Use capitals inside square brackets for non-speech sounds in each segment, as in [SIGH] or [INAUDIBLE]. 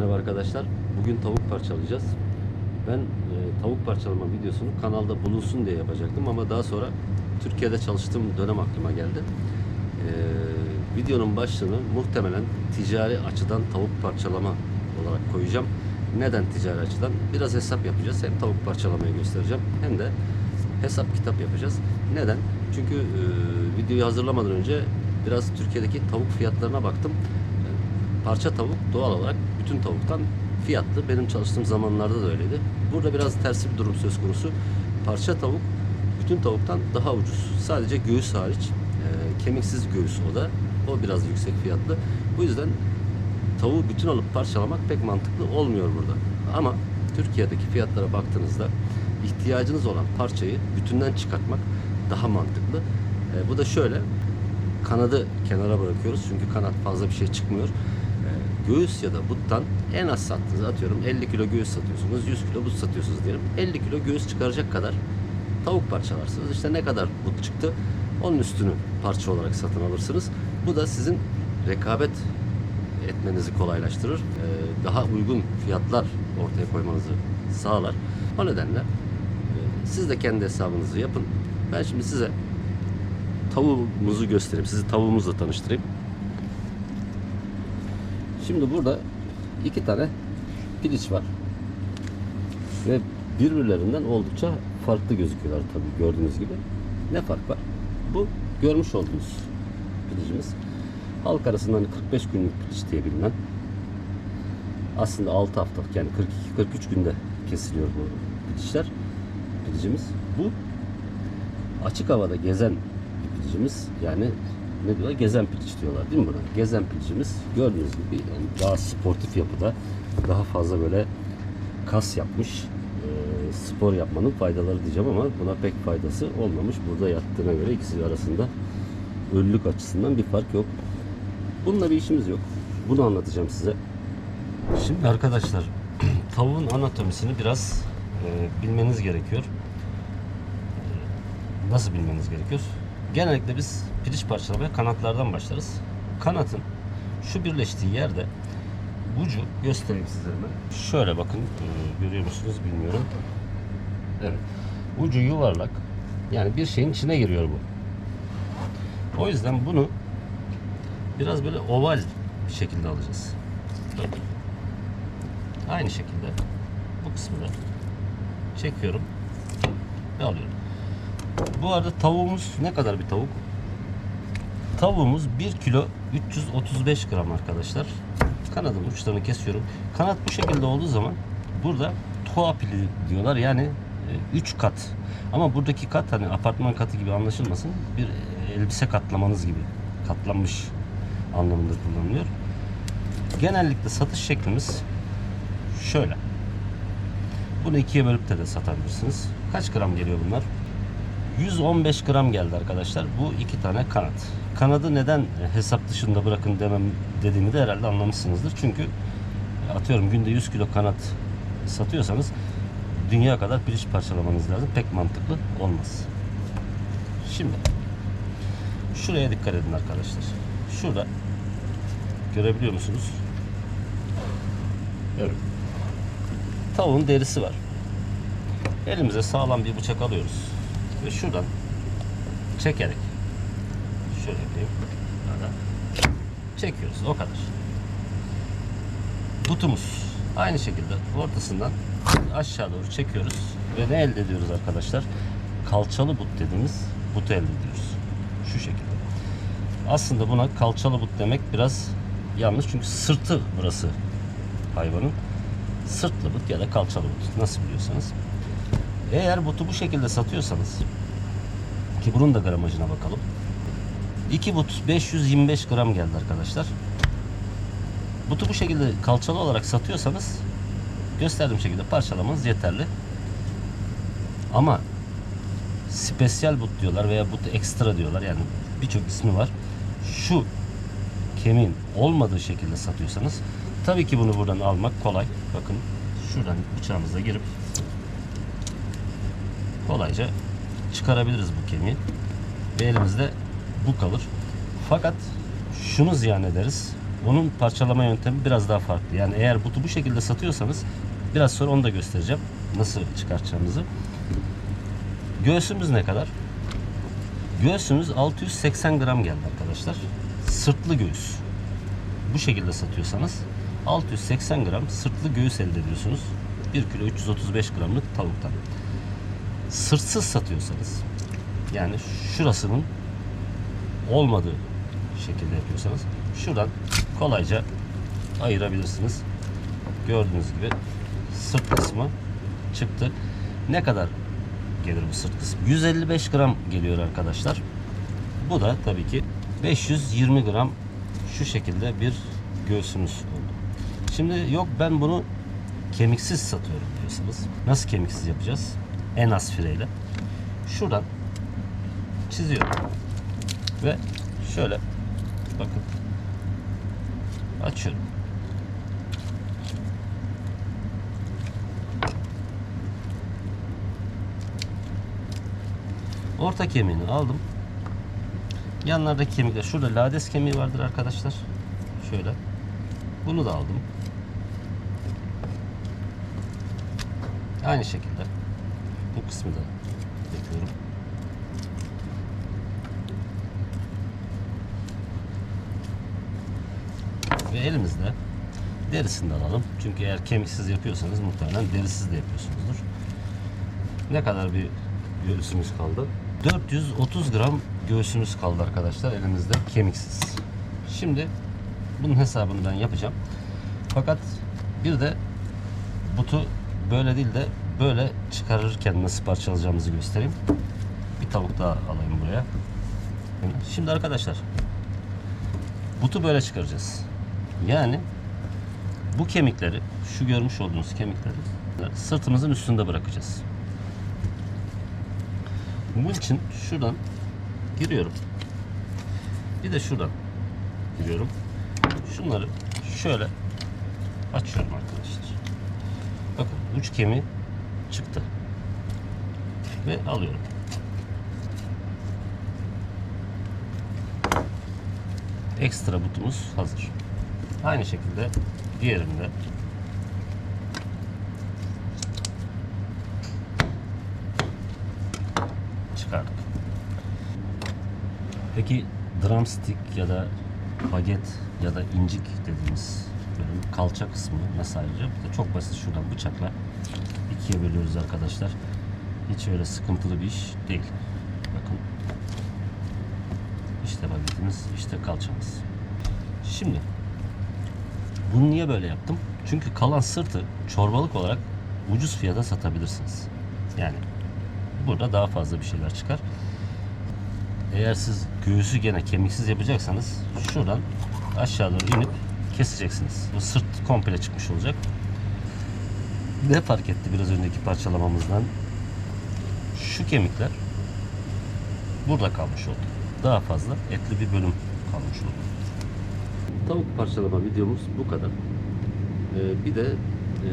Merhaba arkadaşlar. Bugün tavuk parçalayacağız. Ben e, tavuk parçalama videosunu kanalda bulunsun diye yapacaktım ama daha sonra Türkiye'de çalıştığım dönem aklıma geldi. E, videonun başlığını muhtemelen ticari açıdan tavuk parçalama olarak koyacağım. Neden ticari açıdan? Biraz hesap yapacağız. Hem tavuk parçalamayı göstereceğim hem de hesap kitap yapacağız. Neden? Çünkü e, videoyu hazırlamadan önce biraz Türkiye'deki tavuk fiyatlarına baktım. Parça tavuk doğal olarak bütün tavuktan fiyatlı. Benim çalıştığım zamanlarda da öyleydi. Burada biraz tersi bir durum söz konusu. Parça tavuk bütün tavuktan daha ucuz. Sadece göğüs hariç. e, kemiksiz göğüs o da. O biraz yüksek fiyatlı. Bu yüzden tavuğu bütün alıp parçalamak pek mantıklı olmuyor burada. Ama Türkiye'deki fiyatlara baktığınızda ihtiyacınız olan parçayı bütünden çıkartmak daha mantıklı. E, bu da şöyle. Kanadı kenara bırakıyoruz çünkü kanat fazla bir şey çıkmıyor. Göğüs ya da buttan en az sattığınız atıyorum 50 kilo göğüs satıyorsunuz, 100 kilo but satıyorsunuz diyelim. 50 kilo göğüs çıkaracak kadar tavuk parçalarsınız. İşte ne kadar but çıktı onun üstünü parça olarak satın alırsınız. Bu da sizin rekabet etmenizi kolaylaştırır. Ee, Daha uygun fiyatlar ortaya koymanızı sağlar. O nedenle e, siz de kendi hesabınızı yapın. Ben şimdi size tavuğumuzu göstereyim. Sizi tavuğumuzla tanıştırayım. Şimdi burada iki tane piliç var. Ve birbirlerinden oldukça farklı gözüküyorlar tabii gördüğünüz gibi. Ne fark var? Bu görmüş olduğunuz pilicimiz. Halk arasında hani 45 günlük piliç diye bilinen aslında 6 haftalık yani 42-43 günde kesiliyor bu piliçler. Pilicimiz. Bu açık havada gezen bir pilicimiz. Yani ne diyorlar? Gezen piliç diyorlar değil mi buna? Gezen pilicimiz gördüğünüz gibi yani daha sportif yapıda daha fazla böyle kas yapmış e, spor yapmanın faydaları diyeceğim ama buna pek faydası olmamış. Burada yattığına göre ikisi arasında ölülük açısından bir fark yok. Bununla bir işimiz yok. Bunu anlatacağım size. Şimdi arkadaşlar [CLEARS THROAT] tavuğun anatomisini biraz e, bilmeniz gerekiyor. E, Nasıl bilmeniz gerekiyor? Genellikle biz piliç parçalamaya kanatlardan başlarız. Kanatın şu birleştiği yerde ucu göstereyim size hemen. Şöyle bakın e, görüyor musunuz bilmiyorum. Evet. Ucu yuvarlak. Yani bir şeyin içine giriyor bu. O yüzden bunu biraz böyle oval bir şekilde alacağız. Aynı şekilde bu kısmını çekiyorum ve alıyorum. Bu arada tavuğumuz ne kadar bir tavuk? Tavuğumuz 1 kilo 335 gram arkadaşlar. Kanadın uçlarını kesiyorum. Kanat bu şekilde olduğu zaman burada toa pili diyorlar. Yani 3 kat. Ama buradaki kat hani apartman katı gibi anlaşılmasın. Bir elbise katlamanız gibi katlanmış anlamında kullanılıyor. Genellikle satış şeklimiz şöyle. Bunu ikiye bölüp de, de satabilirsiniz. Kaç gram geliyor bunlar? 115 gram geldi arkadaşlar. Bu iki tane kanat. Kanadı neden hesap dışında bırakın demem dediğimi de herhalde anlamışsınızdır. Çünkü atıyorum günde 100 kilo kanat satıyorsanız dünya kadar piliç parçalamanız lazım. Pek mantıklı olmaz. Şimdi şuraya dikkat edin arkadaşlar. Şurada görebiliyor musunuz? Evet. Tavuğun derisi var. Elimize sağlam bir bıçak alıyoruz. Ve şuradan çekerek şöyle yapayım. Böyle Çekiyoruz. O kadar. Butumuz. Aynı şekilde ortasından aşağı doğru çekiyoruz. Ve ne elde ediyoruz arkadaşlar? Kalçalı but dediğimiz butu elde ediyoruz. Şu şekilde. Aslında buna kalçalı but demek biraz yanlış. Çünkü sırtı burası hayvanın. Sırtlı but ya da kalçalı but. Nasıl biliyorsanız. Eğer butu bu şekilde satıyorsanız ki bunun da gramajına bakalım. 2 but 525 gram geldi arkadaşlar. Butu bu şekilde kalçalı olarak satıyorsanız gösterdiğim şekilde parçalamanız yeterli. Ama spesyal but diyorlar veya but ekstra diyorlar. Yani birçok ismi var. Şu kemiğin olmadığı şekilde satıyorsanız tabii ki bunu buradan almak kolay. Bakın şuradan bıçağımızla girip kolayca çıkarabiliriz bu kemiği. Ve elimizde bu kalır. Fakat şunu ziyan ederiz. Onun parçalama yöntemi biraz daha farklı. Yani eğer butu bu şekilde satıyorsanız biraz sonra onu da göstereceğim. Nasıl çıkartacağımızı. Göğsümüz ne kadar? Göğsümüz 680 gram geldi arkadaşlar. Sırtlı göğüs. Bu şekilde satıyorsanız 680 gram sırtlı göğüs elde ediyorsunuz. 1 kilo 335 gramlık tavuktan. Sırtsız satıyorsanız yani şurasının olmadığı şekilde yapıyorsanız şuradan kolayca ayırabilirsiniz. Gördüğünüz gibi sırt kısmı çıktı. Ne kadar gelir bu sırt kısmı? 155 gram geliyor arkadaşlar. Bu da tabii ki 520 gram şu şekilde bir göğsümüz oldu. Şimdi yok ben bunu kemiksiz satıyorum diyorsanız nasıl kemiksiz yapacağız? En az fireyle. Şuradan çiziyorum. Ve şöyle bakın açıyorum. Orta kemiğini aldım. Yanlardaki kemikler şurada lades kemiği vardır arkadaşlar. Şöyle. Bunu da aldım. Aynı şekilde bu kısmı da yapıyorum. Ve elimizde derisini de alalım. Çünkü eğer kemiksiz yapıyorsanız muhtemelen derisiz de yapıyorsunuzdur. Ne kadar bir göğsümüz kaldı? 430 gram göğsümüz kaldı arkadaşlar elimizde kemiksiz. Şimdi bunun hesabını ben yapacağım. Fakat bir de butu böyle değil de böyle çıkarırken nasıl parçalayacağımızı göstereyim. Bir tavuk daha alayım buraya. Şimdi arkadaşlar butu böyle çıkaracağız. Yani bu kemikleri, şu görmüş olduğunuz kemikleri sırtımızın üstünde bırakacağız. Bunun için şuradan giriyorum. Bir de şuradan giriyorum. Şunları şöyle açıyorum arkadaşlar. Bakın uç kemiği çıktı. Ve alıyorum. Ekstra butumuz hazır. Aynı şekilde diğerinde çıkardık. Peki drumstick ya da baget ya da incik dediğimiz kalça kısmı nasıl da çok basit şuradan bıçakla ikiye bölüyoruz arkadaşlar. Hiç öyle sıkıntılı bir iş değil. Bakın. İşte bagetimiz, işte kalçamız. Şimdi bunu niye böyle yaptım? Çünkü kalan sırtı çorbalık olarak ucuz fiyata satabilirsiniz. Yani burada daha fazla bir şeyler çıkar. Eğer siz göğsü gene kemiksiz yapacaksanız şuradan aşağı doğru inip keseceksiniz. Bu sırt komple çıkmış olacak. Ne fark etti biraz önceki parçalamamızdan? Şu kemikler burada kalmış oldu. Daha fazla etli bir bölüm kalmış oldu. Tavuk parçalama videomuz bu kadar. Ee, bir de e,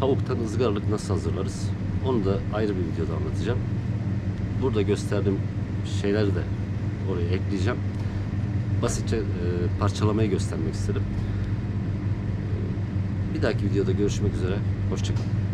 tavuktan ızgaralık nasıl hazırlarız? Onu da ayrı bir videoda anlatacağım. Burada gösterdiğim şeyleri de oraya ekleyeceğim. Basitçe e, parçalamayı göstermek istedim. Bir dahaki videoda görüşmek üzere. Hoşçakalın.